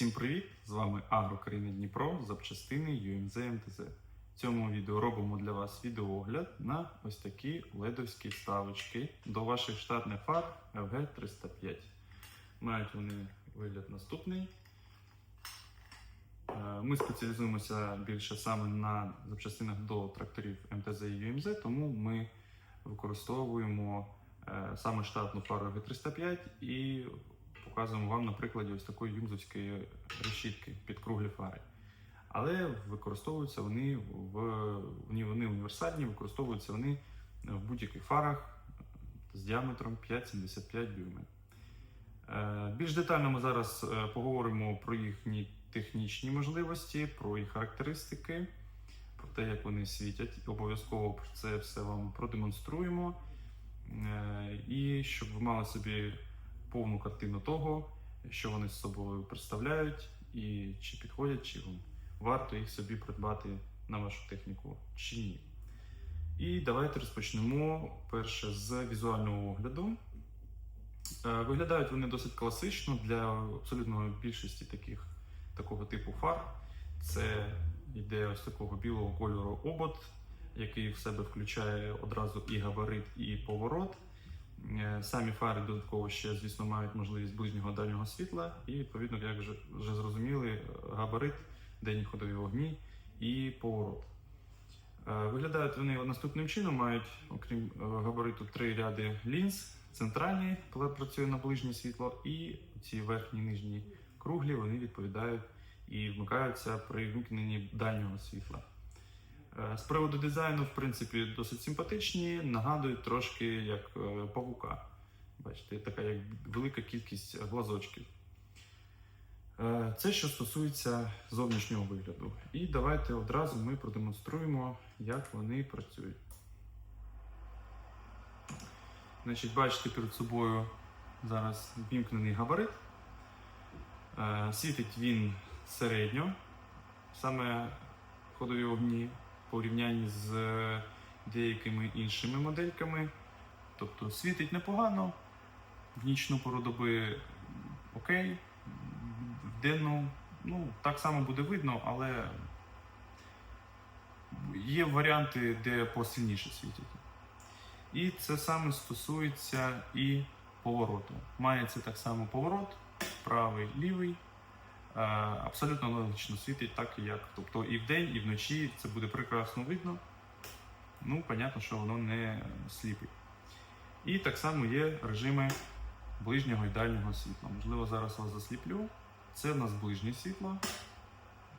Усім привіт! З вами Агрокраїна Дніпро, запчастини UMZ МТЗ. В цьому відео робимо для вас відеоогляд на ось такі ледовські вставочки до ваших штатних фар FG305. Мають вони вигляд наступний. Е, Ми спеціалізуємося більше саме на запчастинах до тракторів МТЗ і UMZ, тому ми використовуємо е, саме штатну фару FG305 і показуємо вам на прикладі ось такої юмзовської решітки під круглі фари. Але використовуються вони в вони, вони універсальні, використовуються вони в будь-яких фарах з діаметром 5,75 дюйми. Е, Більш детально ми зараз е, поговоримо про їхні технічні можливості, про їх характеристики, про те, як вони світять. Обов'язково це все вам продемонструємо. Е, І щоб ви мали собі повну картину того, що вони з собою представляють, і чи підходять, чи вам варто їх собі придбати на вашу техніку чи ні. І давайте розпочнемо перше з візуального огляду. Е, Виглядають вони досить класично для абсолютно більшості таких, такого типу фар. Це йде ось такого білого кольору обод, який в себе включає одразу і габарит, і поворот. Е, Самі фари додатково ще, звісно, мають можливість ближнього дальнього світла, і відповідно, як вже, вже зрозуміли, габарит, денні ходові вогні і поворот. Е, Виглядають вони наступним чином, мають, окрім е, габариту, три ряди лінз. Центральний коли працює на ближнє світло, і ці верхні нижні круглі вони відповідають і вмикаються при вимкненні дальнього світла. Е, З приводу дизайну, в принципі, досить симпатичні, нагадують трошки як е, павука. Бачите, така як велика кількість глазочків. Е, Це що стосується зовнішнього вигляду. І давайте одразу ми продемонструємо, як вони працюють. Значить, бачите перед собою зараз вімкнений габарит. Світить він середньо, саме ходові вогні порівнянні з деякими іншими модельками. Тобто світить непогано, в нічну пору доби окей, в денну ну, так само буде видно, але є варіанти, де посильніше світять. І це саме стосується і повороту. Мається так само поворот, правий, лівий. Е, Абсолютно логічно світить так як. Тобто і вдень, і вночі це буде прекрасно видно. Ну, понятно, що воно не сліпить. І так само є режими ближнього і дальнього світла. Можливо, зараз вас засліплю. Це в нас ближнє світло,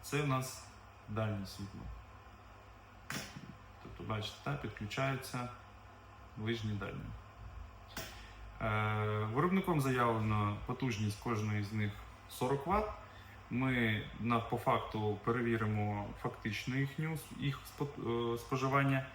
це в нас дальнє світло. Тобто, бачите, так, підключається ближнє дальнє. Е, Виробником заявлено потужність кожної з них 40 Вт. Ми на, по факту перевіримо фактично їхню, їх е, споживання.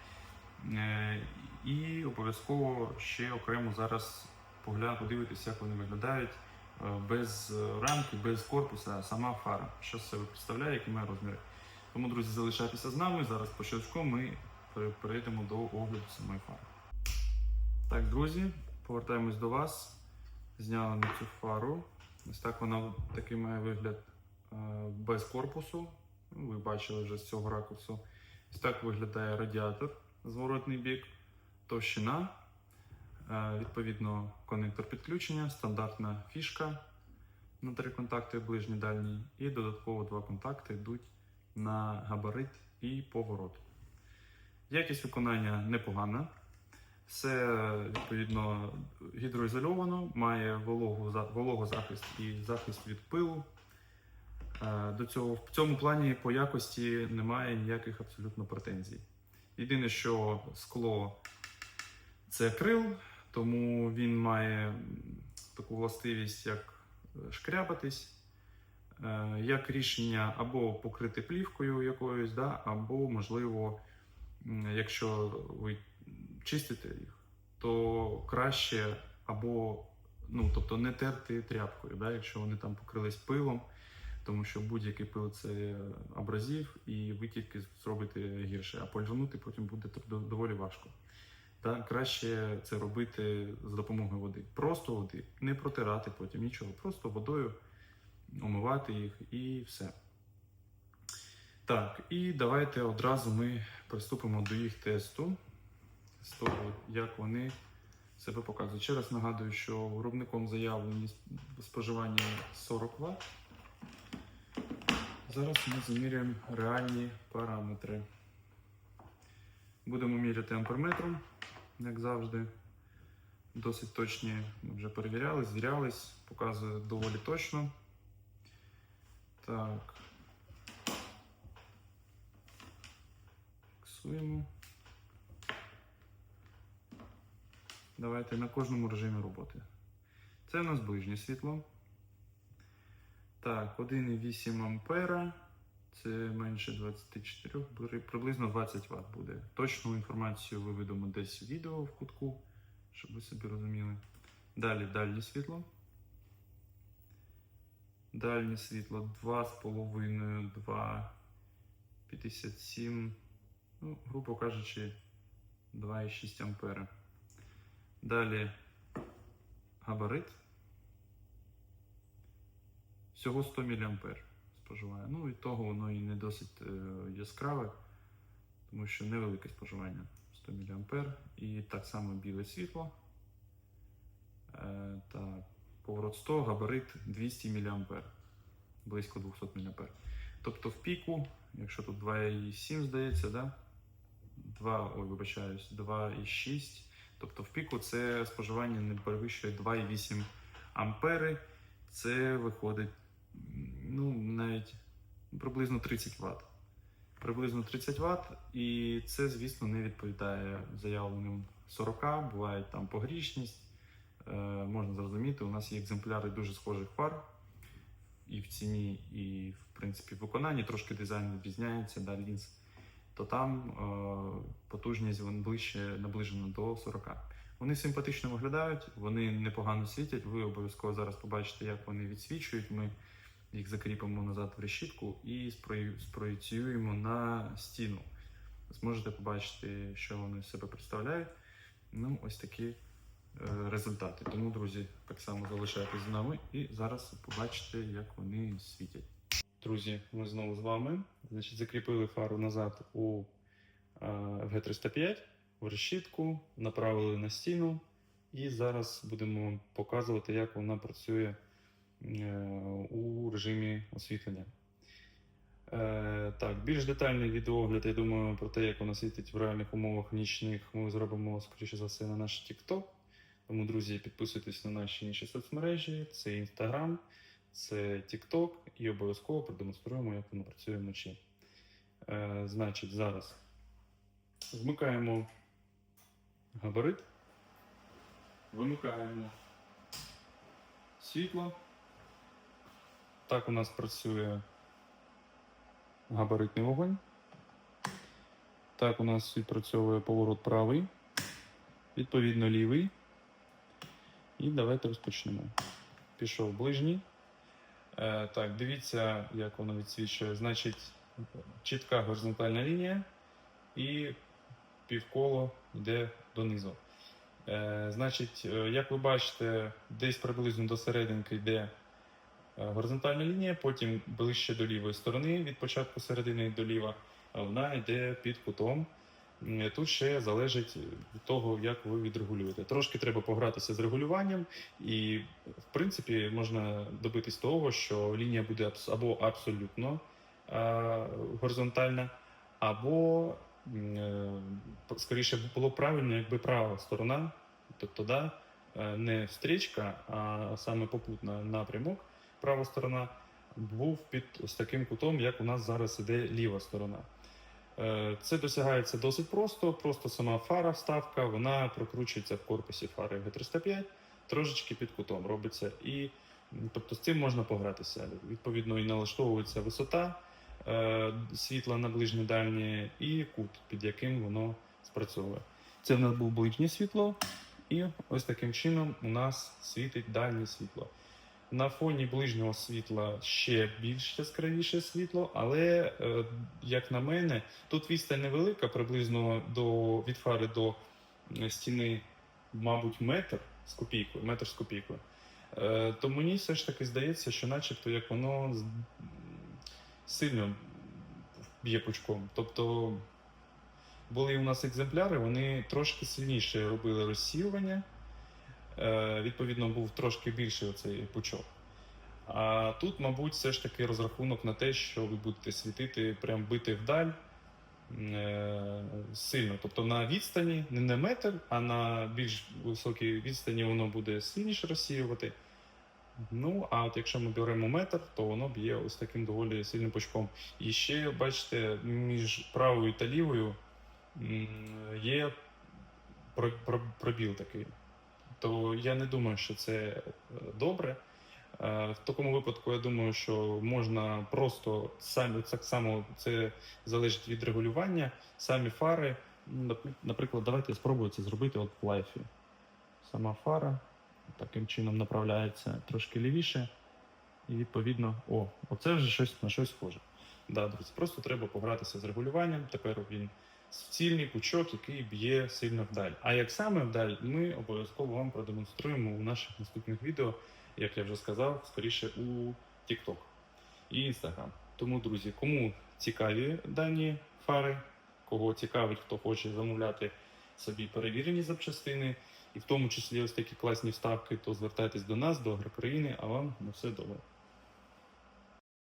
Е, І обов'язково ще окремо зараз поглянути, подивитися, як вони виглядають е, без рамки, без корпуса, сама фара. Що себе представляє, які має розміри. Тому, друзі, залишайтеся з нами. Зараз по щелчку ми перейдемо до огляду самої фари. Так, друзі, повертаємось до вас. Зняли ми цю фару. Ось так вона такий має вигляд без корпусу. Ну, Ви бачили вже з цього ракурсу. Ось так виглядає радіатор, зворотний бік, товщина, е, відповідно, конектор підключення, стандартна фішка на три контакти ближній дальній, і додатково два контакти йдуть на габарит і поворот. Якість виконання непогана. Все відповідно гідроізольовано, має вологу, за- вологозахист і захист від пилу. Е, До цього в цьому плані по якості немає ніяких абсолютно претензій. Єдине, що скло це акрил, тому він має таку властивість, як е, шкрябатись, Е, як рішення або покрити плівкою якоюсь, да, або, можливо, якщо ви чистите їх, то краще або ну, тобто не терти тряпкою, да, якщо вони там покрились пилом, тому що будь-який пил це абразив, і ви тільки зробите гірше, а пользанути потім буде доволі важко. Та краще це робити за допомогою води. Просто води, не протирати потім нічого, просто водою омивати їх і все. Так, і давайте одразу ми приступимо до їх тесту, з того, як вони себе показують. Ще раз нагадую, що виробником заявлені споживання 40 Вт. Зараз ми заміряємо реальні параметри. Будемо міряти амперметром, як завжди. Досить точні ми вже перевіряли, звірялись, показує доволі точно. Так. Фіксуємо. Давайте на кожному режимі роботи. Це у нас ближнє світло. Так, 1,8 ампера. Це менше 24, приблизно 20 Вт буде. Точну інформацію виведемо десь в відео в кутку, щоб ви собі розуміли. Далі дальнє світло. Дальнє світло 2,5, 2,57, ну, грубо кажучи, 2,6 ампера. Далі габарит. Всього 100 мА споживає. Ну, від того воно і не досить е, яскраве, тому що невелике споживання 100 мА. І так само біле світло. Е, так, поворот 100, габарит 200 мА, близько 200 мА. Тобто в піку, якщо тут 2,7 здається, да? 2, ой, вибачаюсь, 2,6. Тобто в піку це споживання не перевищує 2,8 ампери. Це виходить ну, навіть приблизно 30 Вт. Приблизно 30 Вт, і це, звісно, не відповідає заявленим 40, буває там погрішність. Е, можна зрозуміти, у нас є екземпляри дуже схожих фар і в ціні, і в принципі в виконанні трошки дизайн відрізняється, да, лінз, то там е, потужність ближче наближена до 40. Вони симпатично виглядають, вони непогано світять. Ви обов'язково зараз побачите, як вони відсвічують. Ми їх закріпимо назад в решітку і спроєціюємо на стіну. Зможете побачити, що вони себе представляють. Ну, ось такі е, результати. Тому, друзі, так само залишайтесь з нами і зараз побачите, як вони світять. Друзі, ми знову з вами. Значить, закріпили фару назад у е, FG305 в решітку, направили на стіну, і зараз будемо показувати, як вона працює у режимі освітлення. Е, так, більш детальний відеогляд, я думаю, про те, як вона світить в реальних умовах нічних, ми зробимо, скоріше за все, на наш TikTok. Тому, друзі, підписуйтесь на наші інші соцмережі, це Instagram, це TikTok, і обов'язково продемонструємо, як воно працює вночі. Е, значить, зараз вмикаємо габарит, вимикаємо світло. Так у нас працює габаритний вогонь. Так у нас відпрацьовує поворот правий, відповідно лівий. І давайте розпочнемо. Пішов ближній. Е, так, дивіться, як воно відсвічує. Значить, чітка горизонтальна лінія і півколо йде донизу. Е, значить, е, як ви бачите, десь приблизно до серединки йде горизонтальна лінія, потім ближче до лівої сторони, від початку середини до ліва, вона йде під кутом. Тут ще залежить від того, як ви відрегулюєте. Трошки треба погратися з регулюванням, і в принципі можна добитись того, що лінія буде або абсолютно е, горизонтальна, або е, скоріше було правильно, якби права сторона, тобто да, е, не стрічка, а саме попутна напрямок, права сторона, був під ось таким кутом, як у нас зараз іде ліва сторона. Е, Це досягається досить просто. Просто сама фара вставка, вона прокручується в корпусі фари G305, трошечки під кутом робиться. І тобто з цим можна погратися. Відповідно, і налаштовується висота е, світла на ближнє дальнє і кут, під яким воно спрацьовує. Це в нас був ближнє світло, і ось таким чином у нас світить дальнє світло. На фоні ближнього світла ще більш яскравіше світло, але, е, як на мене, тут відстань невелика, приблизно до, від фари до стіни, мабуть, метр з копійкою, метр з копійкою. Е, то мені все ж таки здається, що начебто як воно сильно б'є пучком. Тобто були у нас екземпляри, вони трошки сильніше робили розсіювання. Е, відповідно, був трошки більший оцей пучок. А тут, мабуть, все ж таки розрахунок на те, що ви будете світити, прям бити вдаль е, сильно. Тобто на відстані, не на метр, а на більш високій відстані воно буде сильніше розсіювати. Ну, а от якщо ми беремо метр, то воно б'є ось таким доволі сильним пучком. І ще, бачите, між правою та лівою є про- про- пробіл такий. То я не думаю, що це е, добре. Е, В такому випадку я думаю, що можна просто самі так само це залежить від регулювання, самі фари. Наприклад, давайте спробую це зробити от в лайфі. Сама фара таким чином направляється трошки лівіше. І відповідно, о, оце вже щось на щось схоже. Да, друзі, просто треба погратися з регулюванням. Тепер він цільний пучок, який б'є сильно вдаль. А як саме вдаль, ми обов'язково вам продемонструємо у наших наступних відео, як я вже сказав, скоріше у TikTok і Instagram. Тому, друзі, кому цікаві дані фари, кого цікавить, хто хоче замовляти собі перевірені запчастини, і в тому числі ось такі класні вставки, то звертайтесь до нас, до Агрокраїни, а вам на все добре.